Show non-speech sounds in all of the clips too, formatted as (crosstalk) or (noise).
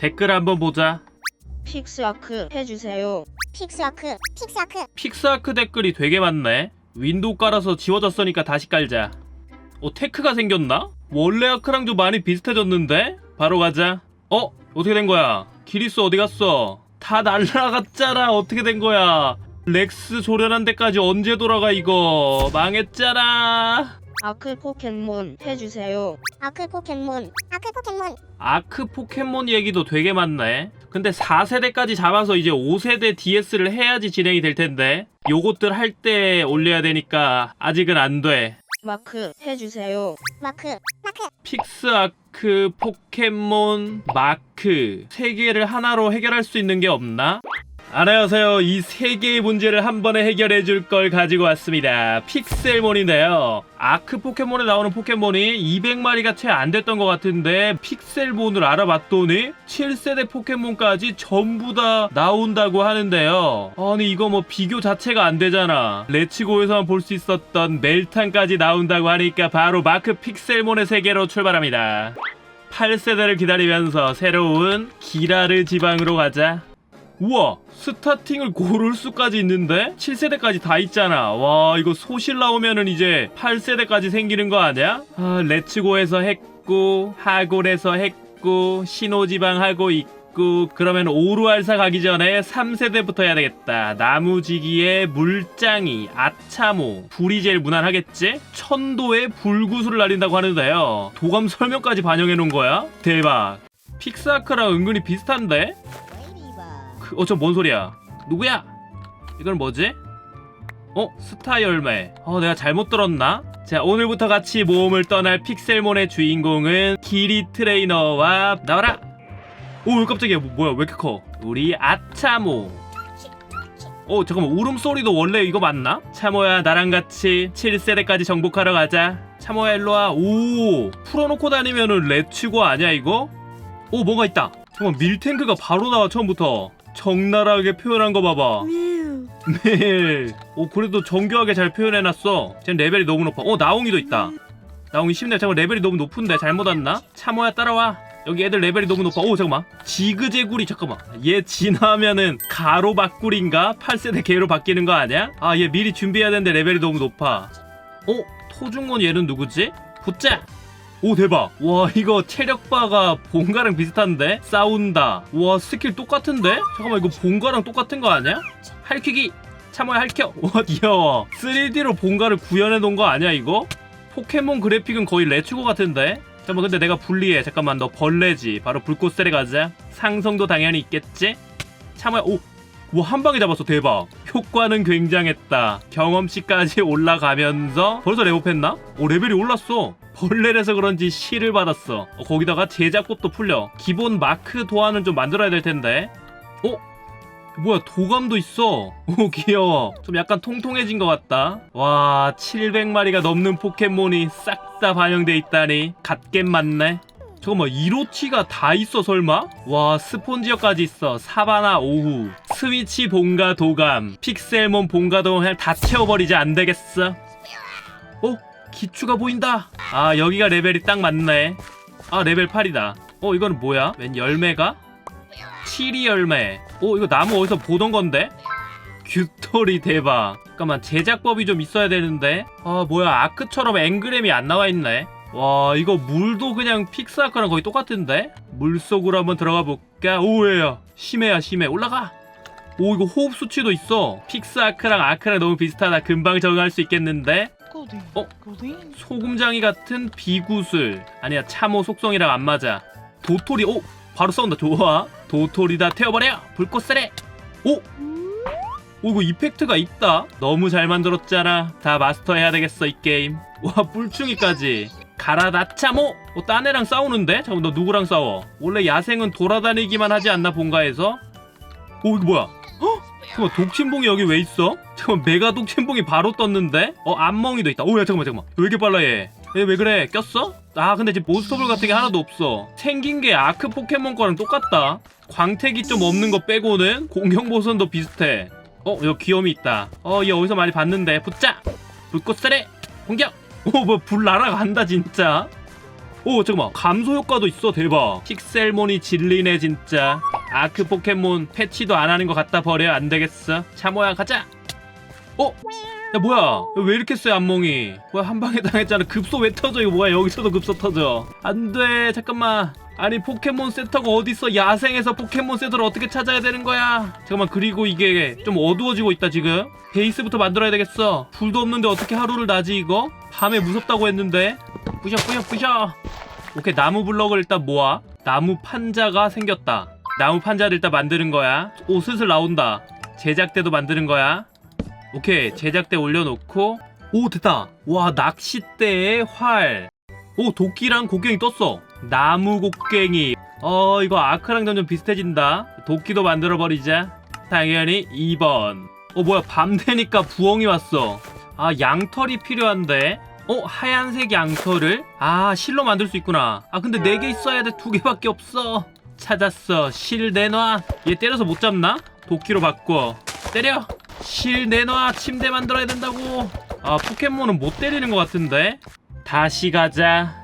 댓글 한번 보자. 픽스아크 해주세요. 픽스아크 픽스아크 픽스아크 댓글이 되게 많네. 윈도우 깔아서 지워졌으니까 다시 깔자. 어, 테크가 생겼나? 원래 아크랑 좀 많이 비슷해졌는데? 바로 가자. 어? 어떻게 된 거야? 기리스 어디 갔어? 다 날라갔잖아. 어떻게 된 거야? 렉스 조련한 데까지 언제 돌아가 이거? 망했잖아. 아크 포켓몬 해주세요. 아크 포켓몬 아크 포켓몬 아크 포켓몬 얘기도 되게 많네. 근데 4세대까지 잡아서 이제 5세대 DS를 해야지 진행이 될 텐데. 요것들 할 때 올려야 되니까 아직은 안 돼. 마크 해주세요. 마크 마크 픽스 아크, 포켓몬, 마크 세 개를 하나로 해결할 수 있는 게 없나? 안녕하세요. 이 세 개의 문제를 한 번에 해결해 줄 걸 가지고 왔습니다. 픽셀몬인데요. 아크 포켓몬에 나오는 포켓몬이 200마리가 채 안 됐던 것 같은데 픽셀몬을 알아봤더니 7세대 포켓몬까지 전부 다 나온다고 하는데요. 아니 이거 뭐 비교 자체가 안 되잖아. 레츠고에서만 볼 수 있었던 멜탄까지 나온다고 하니까 바로 마크 픽셀몬의 세계로 출발합니다. 8세대를 기다리면서 새로운 기라르 지방으로 가자. 우와 스타팅을 고를 수까지 있는데 7세대까지 다 있잖아 와 이거 소실 나오면은 이제 8세대까지 생기는 거 아니야? 아 레츠고에서 했고 하골에서 했고 신호지방 하고 있고 그러면 오루알사 가기 전에 3세대부터 해야 되겠다 나무지기에 물장이 아차모 불이 제일 무난하겠지? 천도에 불구슬을 날린다고 하는데요 도감 설명까지 반영해 놓은 거야? 대박 픽스아크랑 은근히 비슷한데? 그, 어, 저 뭔 소리야? 누구야? 이건 뭐지? 어? 스타 열매. 어, 내가 잘못 들었나? 자, 오늘부터 같이 모험을 떠날 픽셀몬의 주인공은 기리 트레이너와 나와라! 오, 깜짝이야. 뭐, 뭐야, 왜 이렇게 커? 우리 아차모. 어, 잠깐만. 울음소리도 원래 이거 맞나? 차모야, 나랑 같이 7세대까지 정복하러 가자. 차모야, 일로와. 오, 풀어놓고 다니면은 레츠고 아니야, 이거? 오, 뭐가 있다. 잠깐만, 밀탱크가 바로 나와, 처음부터. 적나라하게 표현한 거 봐봐. 네. 오 그래도 정교하게 잘 표현해놨어. 지금 레벨이 너무 높아. 어 나옹이도 있다. 나옹이 10렙. 잠깐 레벨이 너무 높은데 잘못 왔나? 참호야 따라와. 여기 애들 레벨이 너무 높아. 오 잠깐만. 지그재구리 잠깐만. 얘 지나면은 가로바꿀인가? 8세대 개로 바뀌는 거 아니야? 아 얘 미리 준비해야 되는데 레벨이 너무 높아. 어? 토중원 얘는 누구지? 붙자. 오 대박. 와 이거 체력바가 본가랑 비슷한데? 싸운다. 와 스킬 똑같은데? 잠깐만 이거 본가랑 똑같은 거 아니야? 할퀴기 참아야 할켜 (laughs) 와 귀여워. 3D로 본가를 구현해 놓은 거 아니야 이거? 포켓몬 그래픽은 거의 레츠고 같은데? 잠깐만 근데 내가 불리해. 잠깐만 너 벌레지. 바로 불꽃셀에 가자. 상성도 당연히 있겠지? 참아야 오 와 한 방에 잡았어. 대박. 효과는 굉장했다. 경험치까지 (laughs) 올라가면서 벌써 레벨했나? 오 레벨이 올랐어 벌레라서 그런지 실을 받았어. 어, 거기다가 제작법도 풀려. 기본 마크 도안은 좀 만들어야 될 텐데. 어? 뭐야 도감도 있어. (laughs) 오 귀여워. 좀 약간 통통해진 것 같다. 와 700마리가 넘는 포켓몬이 싹 다 반영돼 있다니. 갓겜 맞네. 잠깐만 이로치가 다 있어 설마? 와 스폰지어까지 있어. 사바나 오후. 스위치 본가 도감. 픽셀몬 본가 도감 그냥 다 채워버리자 안되겠어? 어? 기추가 보인다. 아 여기가 레벨이 딱 맞네. 아 레벨 8이다. 어 이거는 뭐야? 웬 열매가? 치리 열매. 어 이거 나무 어디서 보던 건데? 규토리 대박. 잠깐만 제작법이 좀 있어야 되는데. 아 뭐야 아크처럼 앵그램이 안 나와 있네. 와 이거 물도 그냥 픽스아크랑 거의 똑같은데? 물속으로 한번 들어가 볼까? 오예야 심해야 심해. 올라가. 오 이거 호흡 수치도 있어. 픽스아크랑 아크랑 너무 비슷하다. 금방 적응할 수 있겠는데 어? 소금장이 같은 비구슬 아니야 참호 속성이랑 안 맞아 도토리 오 바로 싸운다 좋아 도토리 다 태워버려 불꽃세례 오 오, 이거 이펙트가 있다. 너무 잘 만들었잖아. 다 마스터해야 되겠어, 이 게임. 와, 뿔충이까지. 가라다차모! 어, 딴 애랑 싸우는데? 잠깐, 너 누구랑 싸워? 원래 야생은 돌아다니기만 하지 않나, 본가에서? 오, 이거 뭐야? 헉! 잠깐만, 독침봉이 여기 왜 있어? 잠깐만, 메가 독침봉이 바로 떴는데? 어, 안멍이도 있다. 오, 야, 잠깐만, 잠깐만. 왜 이렇게 빨라, 얘? 얘왜 그래? 꼈어? 아, 근데 지금 몬스터볼 같은 게 하나도 없어. 생긴 게 아크 포켓몬 거랑 똑같다. 광택이 좀 없는 거 빼고는 공격 모선도 비슷해. 어, 여기 귀염이 있다. 어, 얘 어디서 많이 봤는데. 붙자! 불꽃세례! 공격! 오, 뭐, 불 날아간다, 진짜. 오 잠깐만 감소 효과도 있어 대박 픽셀몬이 질리네 진짜 아크 포켓몬 패치도 안 하는 거 갖다 버려. 안 되겠어. 차모야 가자. 어? 야 뭐야? 왜 이렇게 세 안몽이? 뭐야 한 방에 당했잖아. 급소 왜 터져? 이거 뭐야? 여기서도 급소 터져. 안돼. 잠깐만. 아니 포켓몬 센터가 어딨어? 야생에서 포켓몬 센터를 어떻게 찾아야 되는 거야? 잠깐만 그리고 이게 좀 어두워지고 있다 지금. 베이스부터 만들어야 되겠어. 불도 없는데 어떻게 하루를 나지 이거? 밤에 무섭다고 했는데. 부셔 부셔 부셔. 오케이 나무 블럭을 일단 모아. 나무 판자가 생겼다 나무 판자를 일단 만드는 거야. 오 슬슬 나온다. 제작대도 만드는 거야. 오케이. 제작대 올려놓고. 오 됐다. 와 낚싯대에 활오 도끼랑 곡괭이 떴어. 나무 곡괭이. 어 이거 아크랑 점점 비슷해진다. 도끼도 만들어버리자. 당연히 2번. 어 뭐야. 밤 되니까 부엉이 왔어. 아 양털이 필요한데. 어 하얀색 양털을? 아 실로 만들 수 있구나. 아 근데 4개 있어야 돼. 2개밖에 없어 찾았어 실 내놔 얘 때려서 못 잡나? 도끼로 바꿔 때려 실 내놔 침대 만들어야 된다고 아 포켓몬은 못 때리는 것 같은데 다시 가자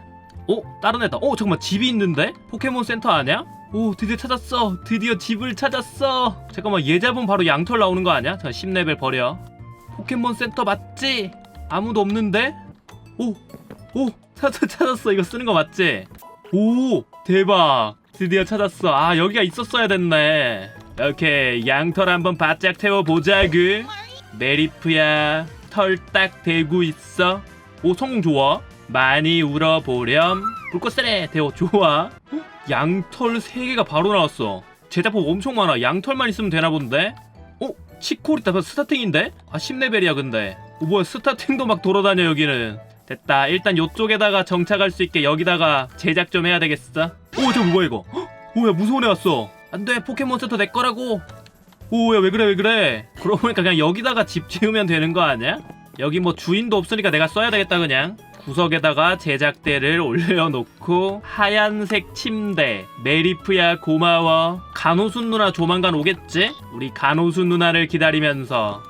어? 다른 애다 어 잠깐만 집이 있는데? 포켓몬 센터 아니야? 오 드디어 찾았어 드디어 집을 찾았어 잠깐만 얘 잡으면 바로 양털 나오는 거 아니야? 자 10레벨 버려 포켓몬 센터 맞지? 아무도 없는데? 오! 오! 찾았, 찾았어 이거 쓰는 거 맞지? 오! 대박 드디어 찾았어. 아 여기가 있었어야 됐네. 오케이 양털 한번 바짝 태워보자구 메리프야 털 딱 대고 있어. 오 성공 좋아. 많이 울어보렴. 불꽃 세례 대호 좋아. 어? 양털 3개가 바로 나왔어. 제작법 엄청 많아. 양털만 있으면 되나 본데? 어? 치코리타 스타팅인데? 아 10레벨이야 근데. 어, 뭐야 스타팅도 막 돌아다녀 여기는. 됐다. 일단 요쪽에다가 정착할 수 있게 여기다가 제작 좀 해야 되겠어 오 저거 뭐야 이거? 헉, 오야 무서운 애 왔어. 안돼 포켓몬 센터 내 거라고. 오야 왜 그래 왜 그래? 그러고 보니까 그냥 여기다가 집 지으면 되는 거 아니야? 여기 뭐 주인도 없으니까 내가 써야 되겠다 그냥. 구석에다가 제작대를 올려놓고 하얀색 침대 메리프야 고마워. 간호순 누나 조만간 오겠지? 우리 간호순 누나를 기다리면서.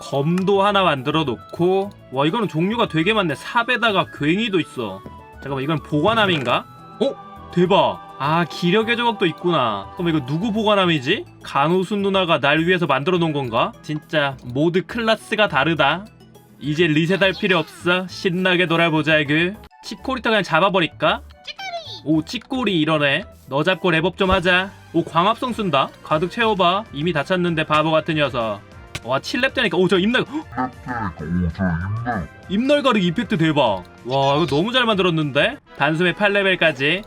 검도 하나 만들어 놓고. 와 이거는 종류가 되게 많네. 삽에다가 괭이도 있어. 잠깐만 이건 보관함인가? 어? 대박. 아 기력의 조각도 있구나. 그럼 이거 누구 보관함이지? 간호순 누나가 날 위해서 만들어 놓은 건가? 진짜 모드 클래스가 다르다. 이제 리셋할 필요 없어. 신나게 놀아보자구 치코리타 그냥 잡아버릴까? 오 치꼬리 이러네. 너 잡고 랩업 좀 하자. 오 광합성 쓴다. 가득 채워봐. 이미 다 찼는데 바보 같은 녀석. 와 7렙 되니까. 오 저 입날. 입날 가르기 이펙트 대박. 와 이거 너무 잘 만들었는데? 단숨에 8레벨까지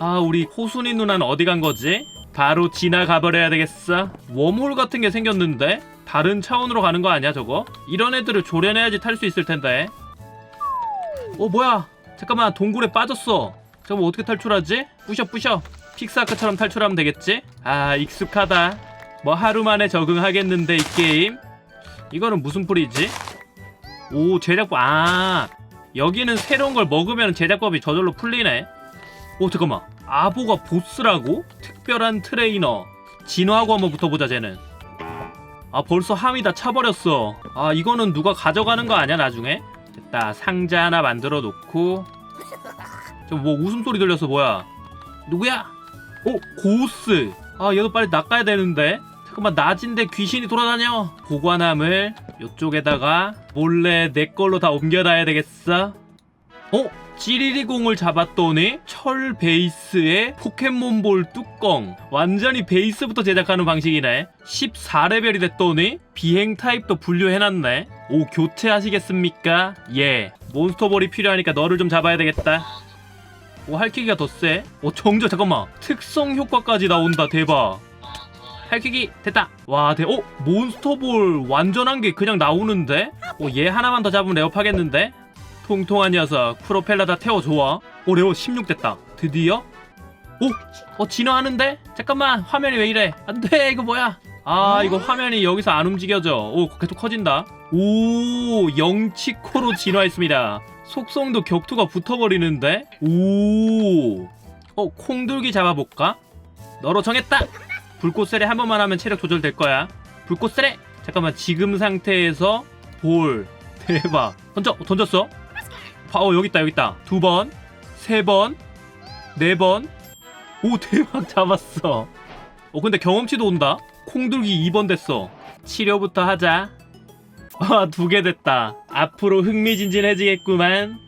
아 우리 호순이 누나는 어디 간 거지? 바로 지나가 버려야 되겠어 웜홀 같은 게 생겼는데 다른 차원으로 가는 거 아니야 저거? 이런 애들을 조련해야지 탈 수 있을 텐데 어 뭐야 잠깐만 동굴에 빠졌어 저거 어떻게 탈출하지? 부셔 부셔 픽스아크처럼 탈출하면 되겠지? 아 익숙하다 뭐 하루 만에 적응하겠는데 이 게임 이거는 무슨 풀이지? 오 제작법 아 여기는 새로운 걸 먹으면 제작법이 저절로 풀리네 오 잠깐만. 아보가 보스라고? 특별한 트레이너. 진화하고 한번 붙어보자 쟤는. 아 벌써 함이 다 차버렸어. 아 이거는 누가 가져가는 거 아니야 나중에? 됐다 상자 하나 만들어 놓고. 저 뭐 웃음소리 들렸어 뭐야? 누구야? 오 고스. 아 얘도 빨리 낚아야 되는데. 잠깐만 낮인데 귀신이 돌아다녀? 보관함을 요쪽에다가 몰래 내 걸로 다 옮겨놔야 되겠어? 어? 찌리리공을 잡았더니 철 베이스에 포켓몬볼 뚜껑. 완전히 베이스부터 제작하는 방식이네. 14레벨이 됐더니 비행 타입도 분류해놨네. 오 교체하시겠습니까? 예. 몬스터볼이 필요하니까 너를 좀 잡아야 되겠다. 오 할퀴기가 더 세. 오 정저 잠깐만. 특성 효과까지 나온다. 대박. 할퀴기 됐다. 와 대, 어? 몬스터볼 완전한 게 그냥 나오는데? 오얘 하나만 더 잡으면 레업하겠는데? 통통한 녀석 프로펠러 다 태워 좋아 오 레오 16 됐다. 드디어? 오! 어 진화하는데? 잠깐만 화면이 왜 이래? 안돼 이거 뭐야? 아 이거 화면이 여기서 안 움직여져. 오 계속 커진다. 오 영치코로 진화했습니다. 속성도 격투가 붙어버리는데? 오어 콩돌기 잡아볼까? 너로 정했다. 불꽃 세례 한 번만 하면 체력 조절될 거야. 불꽃 세례 잠깐만 지금 상태에서 볼. 대박. 던져 던졌어? 봐, 어 여기 있다 여기 있다 두 번 세 번, 네 번. 오 (laughs) 대박 잡았어. 어 근데 경험치도 온다. 콩들기 2번 됐어. 치료부터 하자. 아두 개 됐다. 앞으로 흥미진진해지겠구만.